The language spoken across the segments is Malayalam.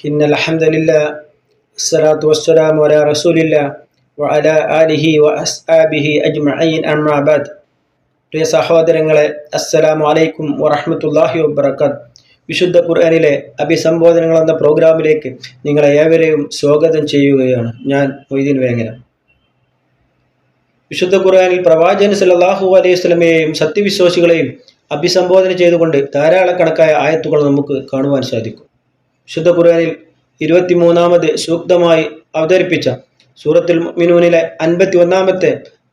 إن الحمد لله الصلاة والسلام على رسول الله وعلى آله وأصحابه أجمعين أما بعد പ്രിയ സഹോദരങ്ങളെ അസ്സലാമു അലൈക്കും വറഹ്മത്തുള്ളാഹി വബറകാത്ത് വിശുദ്ധ ഖുർആനിലെ അഭിസംബോധനകൾ എന്ന പ്രോഗ്രാമിലേക്ക് നിങ്ങളെ ഏവരെയും സ്വാഗതം ചെയ്യുകയാണ് ഞാൻ മൊയ്തീൻ വേങ്ങര വിശുദ്ധ ഖുർആനിൽ പ്രവാചകൻ സല്ലല്ലാഹു അലൈഹി വസല്ലമയെയും സത്യവിശ്വാസികളെയും അഭിസംബോധന ചെയ്തുകൊണ്ട് ധാരാളക്കണക്കായ ആയത്തുകൾ നമുക്ക് കാണുവാൻ സാധിക്കും വിശുദ്ധ ഖുർആനിൽ ഇരുപത്തിമൂന്നാമത് സൂക്തമായി അവതരിപ്പിച്ച സൂറത്തുൽ മിനൂനിലെ അൻപത്തി ഒന്നാമത്തെ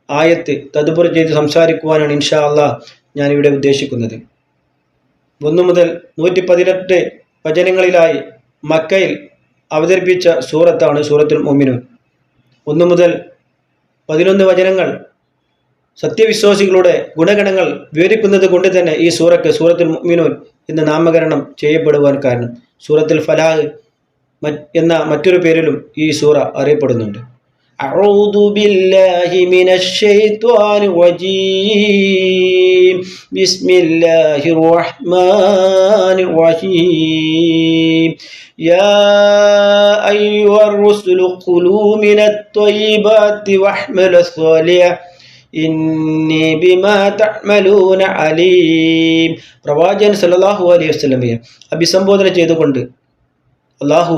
ആയത്ത് തതുപുറ ചെയ്ത് സംസാരിക്കുവാനാണ് ഇൻഷാ അള്ളാഹ് ഞാനിവിടെ ഉദ്ദേശിക്കുന്നത്. ഒന്നു മുതൽ നൂറ്റി പതിനെട്ട് വചനങ്ങളിലായി മക്കയിൽ അവതരിപ്പിച്ച സൂറത്താണ് സൂറത്തുൽ മൊമിനൂൻ ഒന്നു മുതൽ പതിനൊന്ന് വചനങ്ങൾ സത്യവിശ്വാസികളുടെ ഗുണഗണങ്ങൾ വിവരിക്കുന്നത് കൊണ്ട് തന്നെ ഈ സൂറക്ക് സൂറത്തുൽ മൊമിനൂൻ എന്ന് നാമകരണം ചെയ്യപ്പെടുവാൻ കാരണം. സൂറത്തുൽ ഫലാഹ് മറ്റ് എന്ന മറ്റൊരു പേരിലും ഈ സൂറ അറിയപ്പെടുന്നുണ്ട് أعوذ بالله من الشيطان الرجيم بسم الله الرحمن الرحيم يا أيها الرسل كلوا من الطيبات واحملوا الصالح ഇന്നി ബിമാ തഅമലൂന അലീം. പ്രവാചകൻ സല്ലല്ലാഹു അലൈഹി വസല്ലമയെ അഭിസംബോധന ചെയ്തുകൊണ്ട് അള്ളാഹു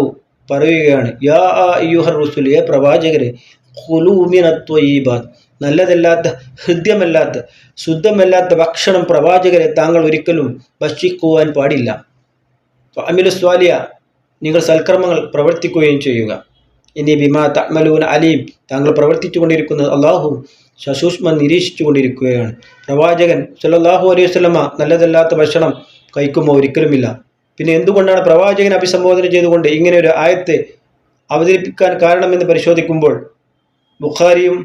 പറയുകയാണ് യാ അയ്യുഹർ റുസുലിയെ പ്രവാചകരെ ഖുലൂമിനത്വയീബാത്ത് നല്ലതല്ലാത്ത ഹൃദ്യമല്ലാത്ത ശുദ്ധമല്ലാത്ത ഭക്ഷണം പ്രവാചകരെ താങ്കൾ ഒരിക്കലും ഭക്ഷിക്കുവാൻ പാടില്ല. അമിലു സ്വാലിയ നിങ്ങൾ സൽക്കർമ്മങ്ങൾ പ്രവർത്തിക്കുകയും ചെയ്യുക. ഇനി ബിമാ തഅമലൂന അലീം. താങ്കൾ പ്രവർത്തിച്ചു കൊണ്ടിരിക്കുന്നത് അള്ളാഹു സസൂക്ഷ്മം നിരീക്ഷിച്ചു കൊണ്ടിരിക്കുകയാണ് പ്രവാചകൻ സല്ലല്ലാഹു അലൈഹി വസല്ലമ നല്ലതല്ലാത്ത ഭക്ഷണം കഴിക്കുമ്പോൾ ഒരിക്കലുമില്ല. പിന്നെ എന്തുകൊണ്ടാണ് പ്രവാചകൻ അഭിസംബോധന ചെയ്തുകൊണ്ട് ഇങ്ങനെ ഒരു ആയത്തെ അവതരിപ്പിക്കാൻ കാരണമെന്ന് പരിശോധിക്കുമ്പോൾ ബുഖാരിയും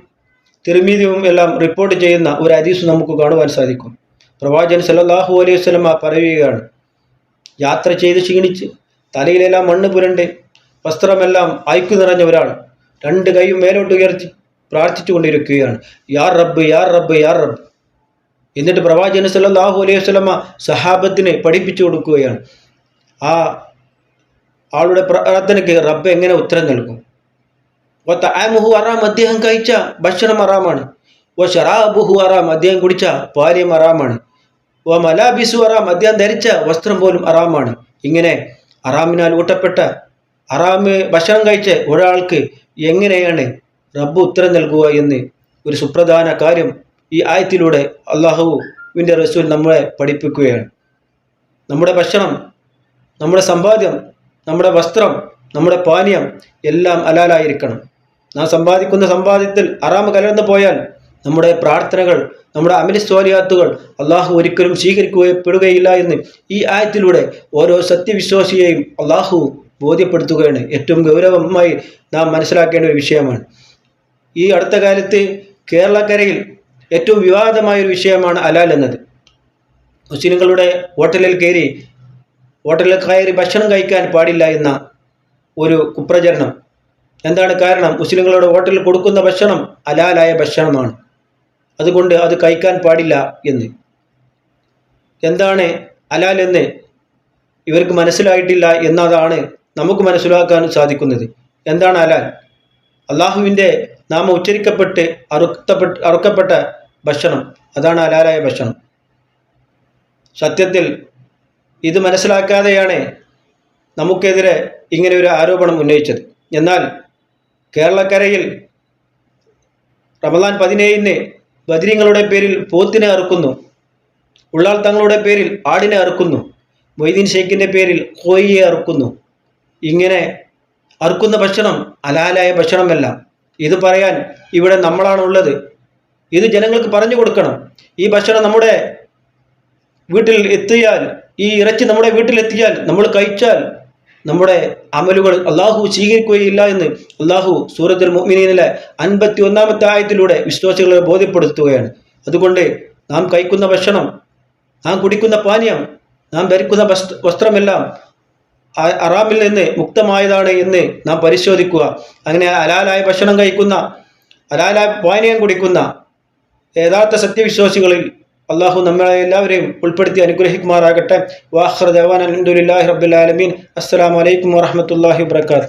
തിരുമീതിയും എല്ലാം റിപ്പോർട്ട് ചെയ്യുന്ന ഒരു ഹദീസ് നമുക്ക് കാണുവാൻ സാധിക്കും. പ്രവാചകൻ സല്ലല്ലാഹു അലൈഹി വസല്ലമ പറയുകയാണ് യാത്ര ചെയ്ത് ക്ഷീണിച്ച് തലയിലെല്ലാം മണ്ണ് പുരണ്ട് വസ്ത്രമെല്ലാം അയക്കു നിറഞ്ഞ ഒരാൾ രണ്ട് കൈയും മേലോട്ട് ഉയർത്തി പ്രാർത്ഥിച്ചു കൊണ്ടിരിക്കുകയാണ് യാർ റബ്ബ് യാർ റബ്ബ് യാർ റബ്ബ്. എന്നിട്ട് പ്രവാചകൻ സല്ലല്ലാഹു അലൈഹി വസല്ലമ സഹാബത്തിന് പഠിപ്പിച്ചു കൊടുക്കുകയാണ്. ആ ആളുടെ പ്രാർത്ഥനയ്ക്ക് റബ്ബ് എങ്ങനെ ഉത്തരം നൽകും? ഓ താമുഹു അറാം അദ്ദേഹം കഴിച്ച ഭക്ഷണം അറാമാണ്. ഓ ഷറാബുഹു അറാം അദ്ദേഹം കുടിച്ച പാര്യം അറാമാണ്. ഓ മലാബിസു അറാം അദ്ദേഹം ധരിച്ച വസ്ത്രം പോലും അറാമാണ്. ഇങ്ങനെ അറാമിനാൽ ഊട്ടപ്പെട്ട അറാമ് ഭക്ഷണം കഴിച്ച ഒരാൾക്ക് എങ്ങനെയാണ് റബ്ബ് ഉത്തരം നൽകുക എന്ന് ഒരു സുപ്രധാന കാര്യം ഈ ആയത്തിലൂടെ അള്ളാഹുവിന്റെ റസൂൽ നമ്മളെ പഠിപ്പിക്കുകയാണ്. നമ്മുടെ ഭക്ഷണം നമ്മുടെ സമ്പാദ്യം നമ്മുടെ വസ്ത്രം നമ്മുടെ പാനീയം എല്ലാം അലാലായിരിക്കണം. നാം സമ്പാദിക്കുന്ന സമ്പാദ്യത്തിൽ അറാമ് കലർന്നു പോയാൽ നമ്മുടെ പ്രാർത്ഥനകൾ നമ്മുടെ അമിലി സ്വാലിയാത്തുകൾ അള്ളാഹു ഒരിക്കലും സ്വീകരിക്കപ്പെടുകയില്ല എന്ന് ഈ ആയത്തിലൂടെ ഓരോ സത്യവിശ്വാസിയെയും അള്ളാഹു ബോധ്യപ്പെടുത്തുകയാണ് ഏറ്റവും ഗൗരവമായി നാം മനസ്സിലാക്കേണ്ട ഒരു വിഷയമാണ്. ഈ അടുത്ത കാലത്ത് കേരളക്കരയിൽ ഏറ്റവും വിവാദമായ ഒരു വിഷയമാണ് അലാൽ എന്നത്. മുസ്ലിങ്ങളുടെ ഹോട്ടലിൽ കയറി ഹോട്ടലിൽ കയറി ഭക്ഷണം കഴിക്കാൻ പാടില്ല എന്ന ഒരു കുപ്രചരണം. എന്താണ് കാരണം? മുസ്ലിങ്ങളുടെ ഹോട്ടലിൽ കൊടുക്കുന്ന ഭക്ഷണം അലാലായ ഭക്ഷണമാണ്. അതുകൊണ്ട് അത് കഴിക്കാൻ പാടില്ല എന്ന്. എന്താണ് അലാൽ എന്ന് ഇവർക്ക് മനസ്സിലായിട്ടില്ല എന്നതാണ് നമുക്ക് മനസ്സിലാക്കാൻ സാധിക്കുന്നത്. എന്താണ് അലാൽ? അള്ളാഹുവിന്റെ നാമം ഉച്ചരിക്കപ്പെട്ട് അറുക്കപ്പെട്ട് അറുക്കപ്പെട്ട ഭക്ഷണം. അതാണ് അലാലായ ഭക്ഷണം. സത്യത്തിൽ ഇത് മനസ്സിലാക്കാതെയാണ് നമുക്കെതിരെ ഇങ്ങനെ ഒരു ആരോപണം ഉന്നയിച്ചത്. എന്നാൽ കേരളക്കരയിൽ റമദാൻ പതിനേഴിന് ബദിരിങ്ങളുടെ പേരിൽ പോത്തിനെ അറുക്കുന്നു. ഉള്ളാൾ തങ്ങളുടെ പേരിൽ ആടിനെ അറുക്കുന്നു. മൊയ്തീൻ ഷെയ്ഖിന്റെ പേരിൽ കോയിയെ അറുക്കുന്നു. ഇങ്ങനെ അറുക്കുന്ന ഭക്ഷണം അലാലായ ഭക്ഷണമല്ല. ഇത് പറയാൻ ഇവിടെ നമ്മളാണ് ഉള്ളത്. ഇത് ജനങ്ങൾക്ക് പറഞ്ഞു കൊടുക്കണം. ഈ ഭക്ഷണം നമ്മുടെ വീട്ടിൽ എത്തിയാൽ ഈ ഇറച്ചി നമ്മുടെ വീട്ടിൽ എത്തിയാൽ നമ്മൾ കഴിച്ചാൽ നമ്മുടെ അമലുകൾ അള്ളാഹു സ്വീകരിക്കുകയില്ല എന്ന് അള്ളാഹു സൂറത്തുൽ മുഅ്മിനീനിലെ അൻപത്തി ഒന്നാമത്തെ ആയത്തിലൂടെ വിശ്വാസികളെ ബോധ്യപ്പെടുത്തുകയാണ്. അതുകൊണ്ട് നാം കഴിക്കുന്ന ഭക്ഷണം നാം കുടിക്കുന്ന പാനീയം നാം ധരിക്കുന്ന വസ്ത്രമെല്ലാം അറാമിൽ നിന്ന് മുക്തമായതാണ് എന്ന് നാം പരിശോധിക്കുക. അങ്ങനെ അലാലായ ഭക്ഷണം കഴിക്കുന്ന അലാലായ പാനീയം കുടിക്കുന്ന യഥാർത്ഥ സത്യവിശ്വാസികളിൽ അള്ളാഹു നമ്മളെ എല്ലാവരെയും ഉൾപ്പെടുത്തി അനുഗ്രഹിക്കുമാറാകട്ടെ. വാഹ്റ ദവാൻ അലഹമുല്ലാഹി റബ്ബുലാലമീൻ അസ്സലാമലൈക്കും വാഹമത്തല്ലാഹി വാബർക്കാത്തു